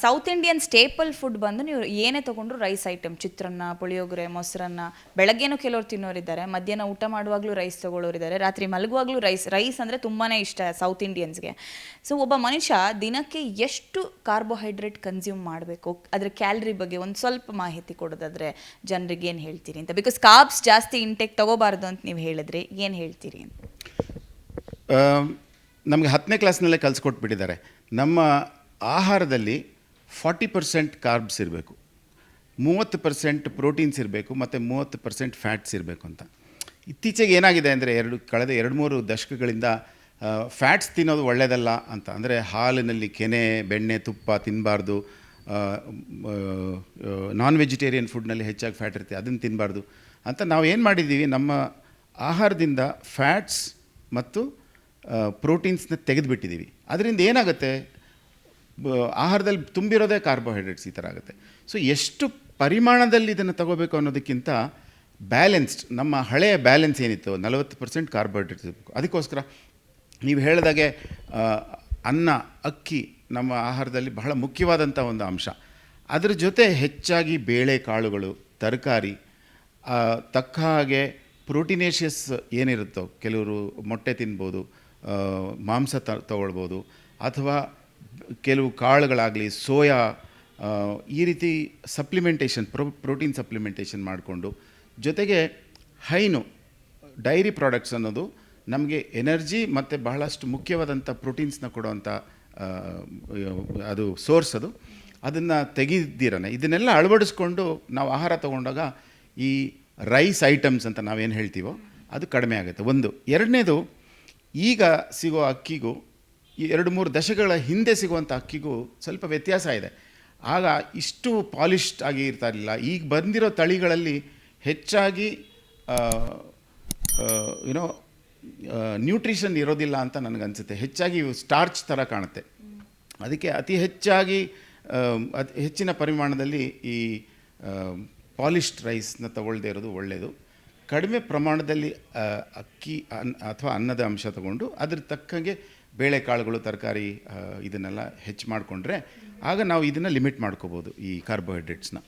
South Indian staple food ಬಂದು ನೀವು ಏನೇ ತೊಗೊಂಡ್ರು ರೈಸ್ ಐಟಮ್ ಚಿತ್ರಾನ್ನ, ಪುಳಿಯೋಗರೆ, ಮೊಸರನ್ನ, ಬೆಳಗ್ಗೆನೂ ಕೆಲವ್ರು ತಿನ್ನೋರಿದ್ದಾರೆ, ಮಧ್ಯಾಹ್ನ ಊಟ ಮಾಡುವಾಗಲೂ ರೈಸ್ ತೊಗೊಳ್ಳೋರಿದ್ದಾರೆ, ರಾತ್ರಿ ಮಲಗುವಾಗಲೂ ರೈಸ್ ರೈಸ್ ಅಂದರೆ ತುಂಬಾ ಇಷ್ಟ ಸೌತ್ ಇಂಡಿಯನ್ಸ್ಗೆ ಸೊ ಒಬ್ಬ ಮನುಷ್ಯ ದಿನಕ್ಕೆ ಎಷ್ಟು ಕಾರ್ಬೋಹೈಡ್ರೇಟ್ ಕನ್ಸ್ಯೂಮ್ ಮಾಡಬೇಕು? ಅದರ ಕ್ಯಾಲರಿ ಬಗ್ಗೆ ಒಂದು ಸ್ವಲ್ಪ ಮಾಹಿತಿ ಕೊಡೋದಾದ್ರೆ ಜನರಿಗೆ ಏನು ಹೇಳ್ತೀರಿ ಅಂತ? ಬಿಕಾಸ್ ಕಾರ್ಬ್ಸ್ ಜಾಸ್ತಿ ಇಂಟೇಕ್ ತಗೋಬಾರ್ದು ಅಂತ ನೀವು ಹೇಳಿದ್ರಿ, ಏನು ಹೇಳ್ತೀರಿ ಅಂತ? ನಮಗೆ ಹತ್ತನೇ ಕ್ಲಾಸ್ನಲ್ಲೇ ಕಲಿಸ್ಕೊಟ್ಬಿಟ್ಟಿದ್ದಾರೆ. ನಮ್ಮ ಆಹಾರದಲ್ಲಿ ಫಾರ್ಟಿ ಪರ್ಸೆಂಟ್ ಕಾರ್ಬ್ಸ್ ಇರಬೇಕು. ಮೂವತ್ತು ಪರ್ಸೆಂಟ್ ಪ್ರೋಟೀನ್ಸ್ ಇರಬೇಕು, ಮತ್ತು ಮೂವತ್ತು ಪರ್ಸೆಂಟ್ ಫ್ಯಾಟ್ಸ್ ಇರಬೇಕು ಅಂತ. ಇತ್ತೀಚೆಗೆ ಏನಾಗಿದೆ ಅಂದರೆ ಎರಡು, ಕಳೆದ ಎರಡು ಮೂರು ದಶಕಗಳಿಂದ ಫ್ಯಾಟ್ಸ್ ತಿನ್ನೋದು ಒಳ್ಳೆಯದಲ್ಲ ಅಂತ. ಅಂದರೆ ಹಾಲಿನಲ್ಲಿ ಕೆನೆ, ಬೆಣ್ಣೆ, ತುಪ್ಪ ತಿನ್ನಬಾರ್ದು ನಾನ್ ವೆಜಿಟೇರಿಯನ್ ಫುಡ್ನಲ್ಲಿ ಹೆಚ್ಚಾಗಿ ಫ್ಯಾಟ್ ಇರುತ್ತೆ, ಅದನ್ನು ತಿನ್ನಬಾರ್ದು ಅಂತ ನಾವು ಏನು ಮಾಡಿದ್ದೀವಿ? ನಮ್ಮ ಆಹಾರದಿಂದ ಫ್ಯಾಟ್ಸ್ ಮತ್ತು ಪ್ರೋಟೀನ್ಸ್ನ ತೆಗೆದುಬಿಟ್ಟಿದ್ದೀವಿ. ಅದರಿಂದ ಏನಾಗುತ್ತೆ? ಆಹಾರದಲ್ಲಿ ತುಂಬಿರೋದೇ ಕಾರ್ಬೋಹೈಡ್ರೇಟ್ಸ್ ಈ ಥರ ಆಗುತ್ತೆ. ಸೊ ಎಷ್ಟು ಪರಿಮಾಣದಲ್ಲಿ ಇದನ್ನು ತಗೋಬೇಕು ಅನ್ನೋದಕ್ಕಿಂತ ಬ್ಯಾಲೆನ್ಸ್ಡ್ ನಮ್ಮ ಹಳೆಯ ಬ್ಯಾಲೆನ್ಸ್ ಏನಿತ್ತು? ನಲವತ್ತು ಪರ್ಸೆಂಟ್ ಕಾರ್ಬೋಹೈಡ್ರೇಟ್ಸ್ ಇರಬೇಕು. ಅದಕ್ಕೋಸ್ಕರ ನೀವು ಹೇಳಿದಾಗೆ ಅನ್ನ, ಅಕ್ಕಿ ನಮ್ಮ ಆಹಾರದಲ್ಲಿ ಬಹಳ ಮುಖ್ಯವಾದಂಥ ಒಂದು ಅಂಶ. ಅದರ ಜೊತೆ ಹೆಚ್ಚಾಗಿ ಬೇಳೆ ಕಾಳುಗಳು ತರಕಾರಿ ತಕ್ಕ ಹಾಗೆ ಪ್ರೋಟಿನೇಷಿಯಸ್ ಏನಿರುತ್ತೋ, ಕೆಲವರು ಮೊಟ್ಟೆ ತಿನ್ಬೋದು ಮಾಂಸ ತ, ತಗೊಳ್ಬೋದು, ಅಥವಾ ಕೆಲವು ಕಾಳುಗಳಾಗಲಿ, ಸೋಯಾ ಈ ರೀತಿ ಸಪ್ಲಿಮೆಂಟೇಷನ್ ಪ್ರೊ ಪ್ರೋಟೀನ್ ಸಪ್ಲಿಮೆಂಟೇಷನ್ ಮಾಡಿಕೊಂಡು, ಜೊತೆಗೆ ಹೈನು, ಡೈರಿ ಪ್ರಾಡಕ್ಟ್ಸ್ ಅನ್ನೋದು ನಮಗೆ ಎನರ್ಜಿ ಮತ್ತು ಬಹಳಷ್ಟು ಮುಖ್ಯವಾದಂಥ ಪ್ರೋಟೀನ್ಸ್ನ ಕೊಡುವಂಥ ಅದು ಸೋರ್ಸ್ ಅದು. ಅದನ್ನು ತೆಗೆದಿರನೆ ಇದನ್ನೆಲ್ಲ ಅಳವಡಿಸ್ಕೊಂಡು ನಾವು ಆಹಾರ ತಗೊಂಡಾಗ ಈ ರೈಸ್ ಐಟಮ್ಸ್ ಅಂತ ನಾವೇನು ಹೇಳ್ತೀವೋ, ಅದು ಕಡಿಮೆ ಆಗುತ್ತೆ. ಒಂದು. ಎರಡನೇದು, ಈಗ ಸಿಗೋ ಅಕ್ಕಿಗೂ ಈ ಎರಡು ಮೂರು ದಶಕಗಳ ಹಿಂದೆ ಸಿಗುವಂಥ ಅಕ್ಕಿಗೂ ಸ್ವಲ್ಪ ವ್ಯತ್ಯಾಸ ಇದೆ. ಆಗ ಇಷ್ಟು ಪಾಲಿಶ್ಡ್ ಆಗಿ ಇರ್ತಾ ಇರಲಿಲ್ಲ. ಈಗ ಬಂದಿರೋ ತಳಿಗಳಲ್ಲಿ ಹೆಚ್ಚಾಗಿ ಯುನೋ ನ್ಯೂಟ್ರಿಷನ್ ಇರೋದಿಲ್ಲ ಅಂತ ನನಗನ್ಸುತ್ತೆ. ಹೆಚ್ಚಾಗಿ ಸ್ಟಾರ್ಚ್ ಥರ ಕಾಣುತ್ತೆ. ಅದಕ್ಕೆ ಅತಿ ಹೆಚ್ಚಾಗಿ ಅತಿ ಹೆಚ್ಚಿನ ಪರಿಮಾಣದಲ್ಲಿ ಈ ಪಾಲಿಶ್ಡ್ ರೈಸ್ನ ತಗೊಳ್ಳದೇ ಇರೋದು ಒಳ್ಳೆಯದು ಕಡಿಮೆ ಪ್ರಮಾಣದಲ್ಲಿ ಅಕ್ಕಿ, ಅನ್, ಅಥವಾ ಅನ್ನದ ಅಂಶ ತಗೊಂಡು ಅದ್ರ ತಕ್ಕಂಗೆ ಬೇಳೆಕಾಳುಗಳು ತರಕಾರಿ ಇದನ್ನೆಲ್ಲ ಹೆಚ್ಚು ಮಾಡಿಕೊಂಡ್ರೆ ಆಗ ನಾವು ಇದನ್ನು ಲಿಮಿಟ್ ಮಾಡ್ಕೋಬೋದು ಈ ಕಾರ್ಬೋಹೈಡ್ರೇಟ್ಸ್ನ